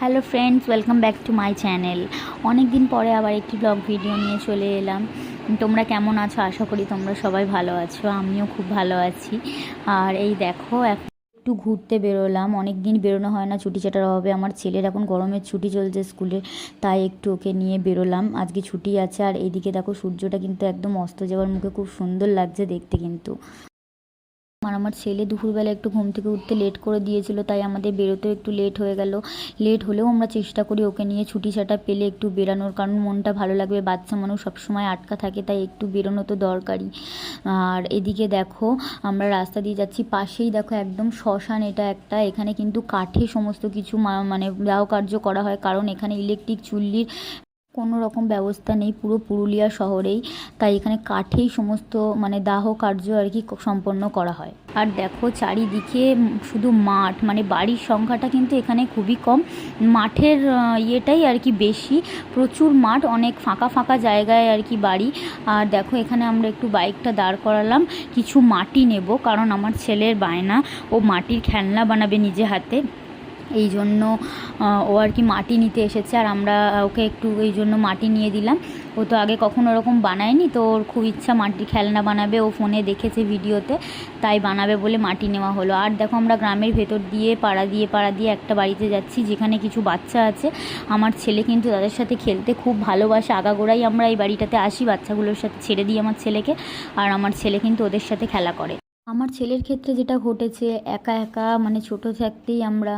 Hello friends welcome back to my channel অনেক দিন পরে আবার একটি ব্লগ ভিডিও নিয়ে চলে এলাম। তোমরা কেমন আছো? আশা করি তোমরা সবাই ভালো আছো, আমিও খুব ভালো আছি। আর এই দেখো এক- একটু ঘুরতে বেরোলাম। অনেক দিন বেরোনো হয় না, ছুটি চাটার অভাবে আমার ছেলের এখন গরমের ছুটি চলছে স্কুলে, তাই একটু ওকে নিয়ে বেরোলাম। আজকে ছুটি আছে, আর এইদিকে দেখো সূর্যটা কিন্তু একদম অস্ত যাওয়ার মুখে খুব সুন্দর লাগছে দেখতে কিন্তু। আর আমার ছেলে দুপুরবেলা একটু ঘুম থেকে উঠতে লেট করে দিয়েছিল, তাই আমাদের বেরোতেও একটু লেট হয়ে গেল। লেট হলেও আমরা চেষ্টা করি ওকে নিয়ে ছুটি ছাটা পেলে একটু বেরানোর, কারণ মনটা ভালো লাগবে, বাচ্চা মানুষ সবসময় আটকা থাকে, তাই একটু বেরোনো তো দরকারই। আর এদিকে দেখো, আমরা রাস্তা দিয়ে যাচ্ছি, পাশেই দেখো একদম শ্মশান এটা একটা, এখানে কিন্তু কাঠে সমস্ত কিছু মানে দাহ কার্য করা হয়, কারণ এখানে ইলেকট্রিক চুল্লির কোনো রকম ব্যবস্থা নেই পুরো পুরুলিয়া শহরেই। তাই এখানে কাঠেই সমস্ত মানে দাহ কার্য আর কি সম্পন্ন করা হয়। আর দেখো চারিদিকে শুধু মাঠ মানে বাড়ির সংখ্যাটা কিন্তু এখানে খুবই কম। মাঠের ইয়েটাই আর কি বেশি। প্রচুর মাঠ, অনেক ফাঁকা ফাঁকা জায়গায় আর কি বাড়ি। আর দেখো এখানে আমরা একটু বাইকটা দাঁড় করালাম। কিছু মাটি নেব, কারণ আমার ছেলের বায়না। ও মাটির খেলনা বানাবে নিজে হাতে। এই জন্য ও আর কি মাটি নিতে এসেছে আর আমরা ওকে একটু এই জন্য মাটি নিয়ে দিলাম। ও তো আগে কখনো ওরকম বানায়নি, তো ওর খুব ইচ্ছা মাটি খেলনা বানাবে। ও ফোনে দেখেছে ভিডিওতে, তাই বানাবে বলে মাটি নেওয়া হলো। আর দেখো আমরা গ্রামের ভেতর দিয়ে, পাড়া দিয়ে পাড়া দিয়ে একটা বাড়িতে যাচ্ছি, যেখানে কিছু বাচ্চা আছে। আমার ছেলে কিন্তু তাদের সাথে খেলতে খুব ভালোবাসে। আগাগোড়াই আমরা এই বাড়িটাতে আসি, বাচ্চাগুলোর সাথে ছেড়ে দিই আমার ছেলেকে। আর আমার ছেলে কিন্তু ওদের সাথে খেলা করে। আমার ছেলের ক্ষেত্রে যেটা ঘটেছে, একা একা মানে ছোট থাকতেই আমরা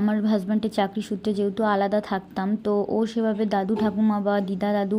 আমার হাজব্যান্ডের চাকরি সূত্রে যেহেতু আলাদা থাকতাম, তো ও সেভাবে দাদু, ঠাকুমা বা দিদা, দাদু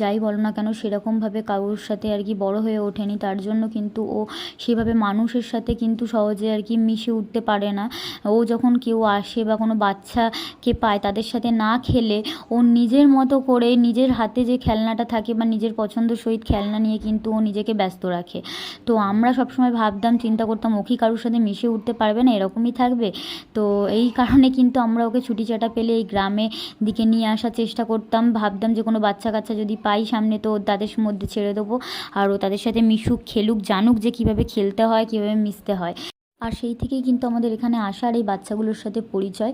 যাই বলো না কেন, সেরকমভাবে কারোর সাথে আর কি বড় হয়ে ওঠেনি। তার জন্য কিন্তু ও সেভাবে মানুষের সাথে কিন্তু সহজে আর কি মিশে উঠতে পারে না। ও যখন কেউ আসে বা কোনো বাচ্চাকে পায় তাদের সাথে না খেলে, ও নিজের মতো করে নিজের হাতে যে খেলনাটা থাকে বা নিজের পছন্দ সহিত খেলনা নিয়ে কিন্তু ও নিজেকে ব্যস্ত রাখে। তো আমরা সবসময় ভাবতাম, চিন্তা করতাম, ও কি কারোর সাথে মিশে উঠতে পারবে না? এরকমই থাকবে। তো এই কারণে কিন্তু আমরা ওকে ছুটি চাটা পেলে এই গ্রামে দিকে নিয়ে আসার চেষ্টা করতাম। ভাবতাম যে কোনো বাচ্চা কাচ্চা যদি পাই সামনে, তো তাদের মধ্যে ছেড়ে দেবো। আর ও তাদের সাথে মিশুক, খেলুক, জানুক যে কীভাবে খেলতে হয়, কীভাবে মিশতে হয়। আর সেই থেকেই কিন্তু আমাদের এখানে আসার এই বাচ্চাগুলোর সাথে পরিচয়।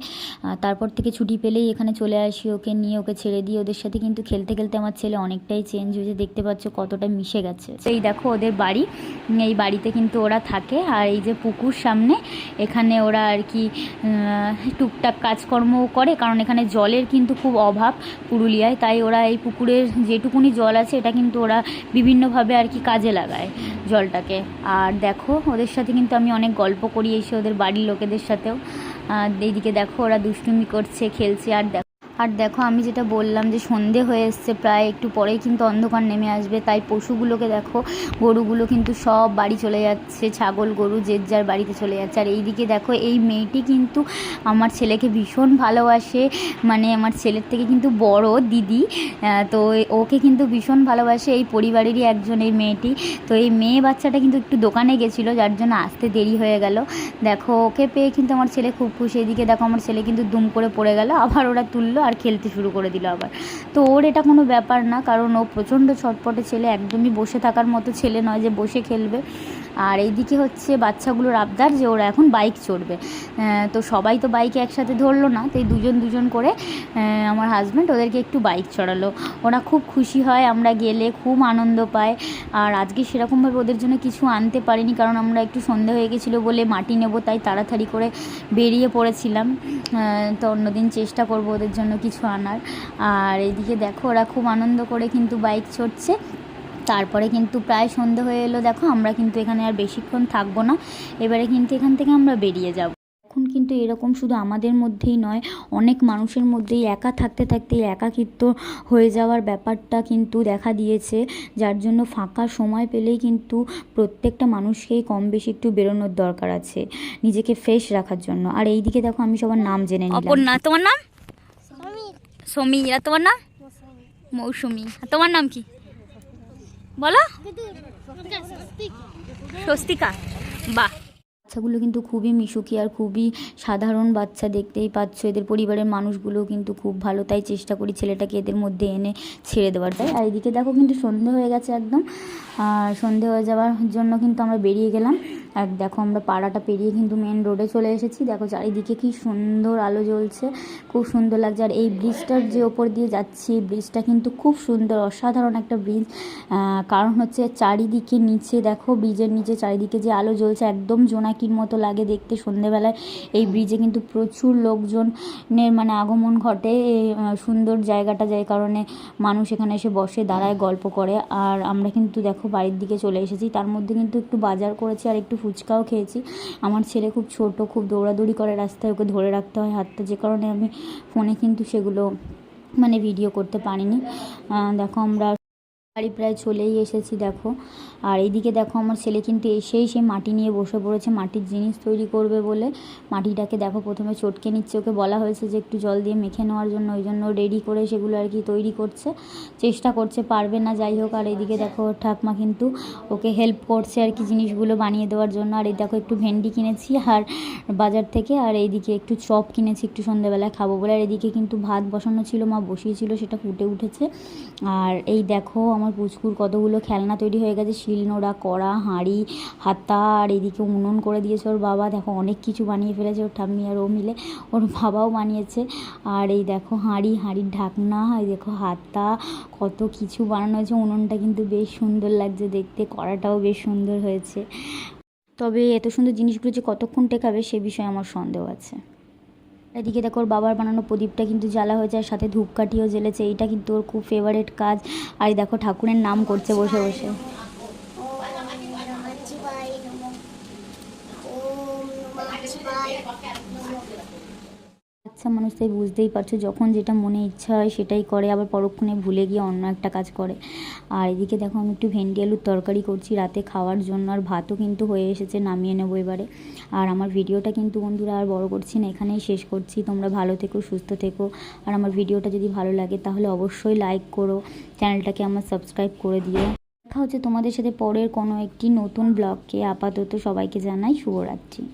তারপর থেকে ছুটি পেলেই এখানে চলে আসি ওকে, নিয়ে ওকে ছেড়ে দিয়ে ওদের সাথে কিন্তু খেলতে খেলতে আমার ছেলে অনেকটাই চেঞ্জ হয়েছে। দেখতে পাচ্ছ কতটা মিশে গেছে। এই দেখো ওদের বাড়ি। এই বাড়িতে কিন্তু ওরা থাকে। আর এই যে পুকুর সামনে, এখানে ওরা আর কি টুকটাক কাজকর্মও করে। কারণ এখানে জলের কিন্তু খুব অভাব পুরুলিয়ায়। তাই ওরা এই পুকুরের যেটুকুনি জল আছে, এটা কিন্তু ওরা বিভিন্নভাবে আর কি কাজে লাগায় জলটাকে। আর দেখো ওদের সাথে কিন্তু আমি অনেক গল্প করি এসে ওদের বাড়ির লোকেদের সাথেও। এইদিকে দেখো ওরা দুষ্টুমি করছে খেলছে আর আর দেখো, আমি যেটা বললাম যে সন্ধে হয়ে এসছে, প্রায় একটু পরেই কিন্তু অন্ধকার নেমে আসবে, তাই পশুগুলোকে দেখো, গরুগুলো কিন্তু সব বাড়ি চলে যাচ্ছে, ছাগল, গরু, যে যার বাড়িতে চলে যাচ্ছে। আর এইদিকে দেখো, এই মেয়েটি কিন্তু আমার ছেলেকে ভীষণ ভালোবাসে মানে আমার ছেলের থেকে কিন্তু বড় দিদি তো ওকে কিন্তু ভীষণ ভালোবাসে এই পরিবারেরই একজন এই মেয়েটি। তো এই মেয়ে বাচ্চাটা কিন্তু একটু দোকানে গেছিল, যার জন্য আসতে দেরি হয়ে গেল। দেখো, ওকে পেয়ে কিন্তু আমার ছেলে খুব খুশি। এদিকে দেখো, আমার ছেলে কিন্তু দুম করে পড়ে গেল, আবার ওরা তুললো আর খেলতে শুরু করে দিল আবার। তো ওর এটা কোনো ব্যাপার না, কারণ ও প্রচণ্ড ছটপটে ছেলে, একদমই বসে থাকার মতো ছেলে নয় যে বসে খেলবে। আর এইদিকে হচ্ছে বাচ্চাগুলোর আবদার যে ওরা এখন বাইক চড়বে। তো সবাই তো বাইকে একসাথে ধরলো না, তো এই দুজন দুজন করে আমার হাজব্যান্ড ওদেরকে একটু বাইক চড়ালো। ওরা খুব খুশি হয়, আমরা গেলে খুব আনন্দ পায় আর আজকে সেরকমভাবে ওদের জন্য কিছু আনতে পারিনি, কারণ আমরা একটু সন্ধে হয়ে গেছিল বলে মাটি নেব, তাই তাড়াতাড়ি করে বেরিয়ে পড়েছিলাম। তো অন্যদিন চেষ্টা করব ওদের জন্য কিছু আনার। আর এইদিকে দেখো, ওরা খুব আনন্দ করে কিন্তু বাইক চড়ছে। তারপরে কিন্তু প্রায় সন্ধে হয়ে এলো দেখো আমরা কিন্তু এখানে আর বেশিক্ষণ থাকব না। এবারে কিন্তু এখান থেকে আমরা বেরিয়ে যাব। এখন কিন্তু এরকম শুধু আমাদের মধ্যেই নয় অনেক মানুষের মধ্যেই একা থাকতে থাকতে এই একাকিত্ব হয়ে যাওয়ার ব্যাপারটা কিন্তু দেখা দিয়েছে। যার জন্য ফাঁকা সময় পেলেই কিন্তু প্রত্যেকটা মানুষকেই কম বেশি একটু বেরোনোর দরকার আছে নিজেকে ফ্রেশ রাখার জন্য। আর এই দিকে দেখো আমি সবার নাম জেনে নিলাম। অপর্ণা তোমার নাম? সমীরা। তোমার নাম? মৌসুমি। তোমার নাম কি? বলো। স্বস্তিকা। বাচ্চাগুলো কিন্তু খুবই মিশুকি আর খুবই সাধারণ বাচ্চা দেখতেই পাচ্ছ। এদের পরিবারের মানুষগুলো কিন্তু খুব ভালো, তাই চেষ্টা করি ছেলেটাকে এদের মধ্যে এনে ছেড়ে দেওয়ার। তাই আর এদিকে দেখো কিন্তু সন্ধে হয়ে গেছে একদম। সন্ধে হয়ে যাওয়ার জন্য কিন্তু আমরা বেরিয়ে গেলাম। আর দেখো আমরা পাড়াটা পেরিয়ে কিন্তু মেন রোডে চলে এসেছি। দেখো চারিদিকে কি সুন্দর আলো জ্বলছে, খুব সুন্দর লাগছে। আর এই ব্রিজটার যে ওপর দিয়ে যাচ্ছি ব্রিজটা কিন্তু খুব সুন্দর, অসাধারণ একটা ব্রিজ কারণ হচ্ছে চারিদিকে নিচে দেখো ব্রিজের নিচে চারিদিকে যে আলো জ্বলছে, একদম জোনাকির মতো লাগে দেখতে সন্ধেবেলায়। এই ব্রিজে কিন্তু প্রচুর লোকজনের মানে আগমন ঘটে। সুন্দর জায়গাটা যাই কারণে মানুষ এখানে এসে বসে, দাঁড়ায়, গল্প করে। আর আমরা কিন্তু দেখো বাড়ির দিকে চলে এসেছি। তার মধ্যে কিন্তু একটু বাজার করেছি আর একটু ফুচকাও খেয়েছি। আমার ছেলে খুব ছোট, খুব দৌড়াদৌড়ি করে রাস্তায়, ওকে ধরে রাখতে হয় হাতটা। যে কারণে আমি ফোনে কিন্তু সেগুলো মানে ভিডিও করতে পারিনি। দেখো আমরা বাড়ি প্রায় চলেই এসেছি, দেখো। আর এইদিকে দেখো আমার ছেলে কিন্তু এসেই সে মাটি নিয়ে বসে পড়েছে, মাটির জিনিস তৈরি করবে বলে। মাটিটাকে দেখো প্রথমে চটকে নিচ্ছে, ওকে বলা হয়েছে যে একটু জল দিয়ে মেখে নেওয়ার জন্য, ওই জন্য রেডি করে সেগুলো আর কি তৈরি করছে। চেষ্টা করছে, পারবে না, যাই হোক। আর এইদিকে দেখো ঠাকমা কিন্তু ওকে হেল্প করছে আর কি জিনিসগুলো বানিয়ে দেওয়ার জন্য। আর এই দেখো একটু ভেন্ডি কিনেছি আর বাজার থেকে, আর এইদিকে একটু চপ কিনেছি, একটু সন্ধ্যেবেলায় খাব বলে। আর এদিকে কিন্তু ভাত বসানো ছিল, মা বসিয়েছিল, সেটা ফুটে উঠেছে। আর এই দেখো আমার পুচকুর কতগুলো খেলনা তৈরি হয়ে গেছে শিলনোড়া, কড়া, হাঁড়ি, হাতা, আর এদিকে উনুন করে দিয়েছে ওর বাবা। দেখো, অনেক কিছু বানিয়ে ফেলেছে ওর ঠাম্মি আর ও মিলে। ওর বাবাও বানিয়েছে। আর এই দেখো, হাঁড়ি, হাঁড়ির ঢাকনা, এই দেখো, হাতা, কত কিছু বানানো হয়েছে। উনুনটা কিন্তু বেশ সুন্দর লাগছে দেখতে, কড়াটাও বেশ সুন্দর হয়েছে। তবে এত সুন্দর জিনিসগুলো যে কতক্ষণ টেকাবে সে বিষয়ে আমার সন্দেহ আছে। এদিকে দেখো, ওর বাবার বানানো প্রদীপটা কিন্তু জ্বালা হয়েছে আর সাথে ধূপকাঠিও জ্বেলেছে। এইটা কিন্তু ওর খুব ফেভারিট কাজ। আর দেখো, ঠাকুরের নাম করছে বসে বসে ওম নমঃ শিবায় নমঃ ওম নমঃ শিবায় নমঃ আচ্ছা মানুষ তাই বুঝতেই পারছ, যখন যেটা মনে ইচ্ছা হয় সেটাই করে, আবার পরক্ষণে ভুলে গিয়ে অন্য একটা কাজ করে। আর এদিকে দেখো আমি একটু ভেন্ডি আলুর তরকারি করছি রাতে খাওয়ার জন্য, আর ভাতও কিন্তু হয়ে এসেছে নামিয়ে নেব এবারে। আর আমার ভিডিওটা কিন্তু বন্ধুরা আর বড় করছি না, এখানেই শেষ করছি। তোমরা ভালো থেকো, সুস্থ থেকো। আর আমার ভিডিওটা যদি ভালো লাগে তাহলে অবশ্যই লাইক করো, চ্যানেলটাকে আমার সাবস্ক্রাইব করে দিও। দেখা হচ্ছে তোমাদের সাথে পরের কোনো একটি নতুন ব্লগকে। আপাতত সবাইকে জানাই শুভরাত্রি।